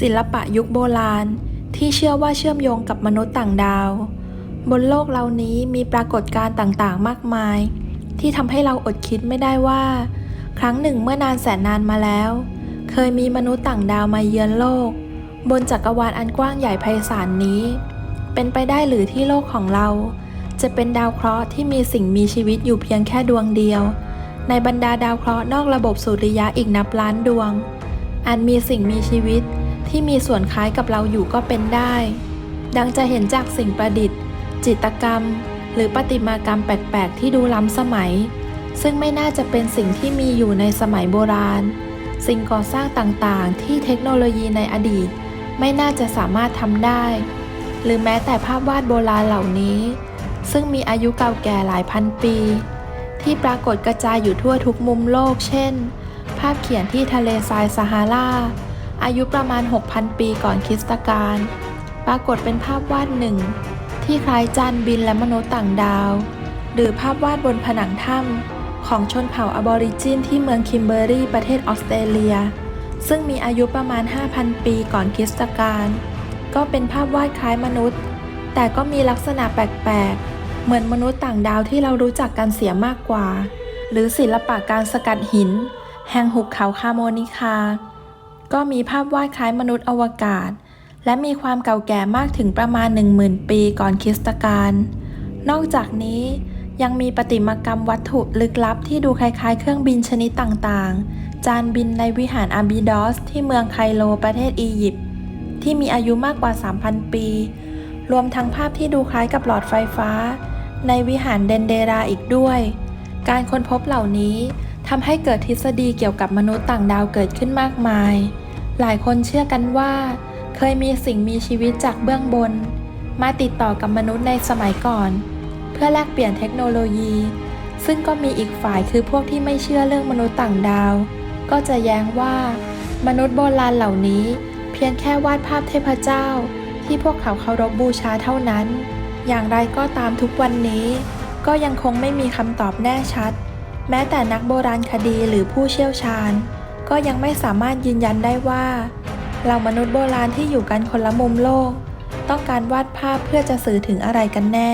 ศิลปะยุคโบราณ ที่เชื่อว่าเชื่อมโยงกับมนุษย์ต่างดาว บนโลกเรานี้มีปรากฏการณ์ต่างๆ มากมาย ที่ทำให้เราอดคิดไม่ได้ว่า ครั้งหนึ่งเมื่อนานแสนนานมาแล้ว เคยมีมนุษย์ต่างดาวมาเยือนโลก บนจักรวาลอันกว้างใหญ่ไพศาลนี้ เป็นไปได้หรือที่โลกของเรา จะเป็นดาวเคราะห์ที่มีสิ่งมีชีวิตอยู่เพียงแค่ดวงเดียว ในบรรดาดาวเคราะห์นอกระบบสุริยะอีกนับล้านดวงอาจมีสิ่งมีชีวิต ที่มีส่วนคล้ายกับเราอยู่ก็เป็นได้ ดังจะเห็นจากสิ่งประดิษฐ์ จิตกรรม หรือประติมากรรมแปลก ๆ ที่ดูล้ำสมัย ซึ่งไม่น่าจะเป็นสิ่งที่มีอยู่ในสมัยโบราณ สิ่งก่อสร้างต่างๆ ที่เทคโนโลยีในอดีต ไม่น่าจะสามารถทำได้ หรือแม้แต่ภาพวาดโบราณเหล่านี้ ซึ่งมีอายุเก่าแก่หลายพันปี ที่ปรากฏกระจายอยู่ทั่วทุกมุมโลก เช่น ภาพเขียนที่ทะเลทรายซาฮารา อายุประมาณ 6,000 ปีก่อนคริสตกาลปรากฏเป็นภาพวาดหนึ่ง ที่คล้ายจานบินและมนุษย์ต่างดาว หรือภาพวาดบนผนังถ้ำของชนเผ่าอบอริจินที่เมืองคิมเบอรีประเทศออสเตรเลีย ซึ่งมีอายุประมาณ 5,000 ปีก่อนคริสตกาลก็เป็นภาพวาดคล้ายมนุษย์ แต่ก็มีลักษณะแปลกๆ เหมือนมนุษย์ต่างดาวที่เรารู้จักกันเสียมากกว่า หรือศิลปะการสกัดหิน แห่งหุบเขาคาโมนิคา ก็มีภาพวาดคล้ายมนุษย์อวกาศ และมีความเก่าแก่มากถึงประมาณ 10,000 ปีก่อนคริสตกาล นอกจากนี้ยังมีประติมากรรมวัตถุลึกลับที่ดูคล้ายๆ เครื่องบินชนิดต่างๆ จานบินในวิหารอาบิดอส ที่เมืองไคโรประเทศอียิปต์ที่มีอายุมากกว่า 3,000 ปี รวมทั้งภาพที่ดูคล้ายกับหลอดไฟฟ้า ในวิหารเดนเดราอีกด้วย การค้นพบเหล่านี้ ทำให้เกิดทฤษฎีเกี่ยวกับมนุษย์ต่างดาวเกิดขึ้นมากมาย หลายคนเชื่อกันว่า เคยมีสิ่งมีชีวิตจากเบื้องบน มาติดต่อกับมนุษย์ในสมัยก่อน เพื่อแลกเปลี่ยนเทคโนโลยี ซึ่งก็มีอีกฝ่ายคือพวกที่ไม่เชื่อเรื่องมนุษย์ต่างดาว ก็จะแย้งว่า มนุษย์โบราณเหล่านี้ เพียงแค่วาดภาพเทพเจ้า ที่พวกเขาเคารพบูชาเท่านั้น อย่างไรก็ตามทุกวันนี้ ก็ยังคงไม่มีคำตอบแน่ชัด แม้แต่นักโบราณคดีหรือผู้เชี่ยวชาญ ก็ยังไม่สามารถยืนยันได้ว่าเรามนุษย์โบราณที่อยู่กันคนละมุมโลก ต้องการวาดภาพเพื่อจะสื่อถึงอะไรกันแน่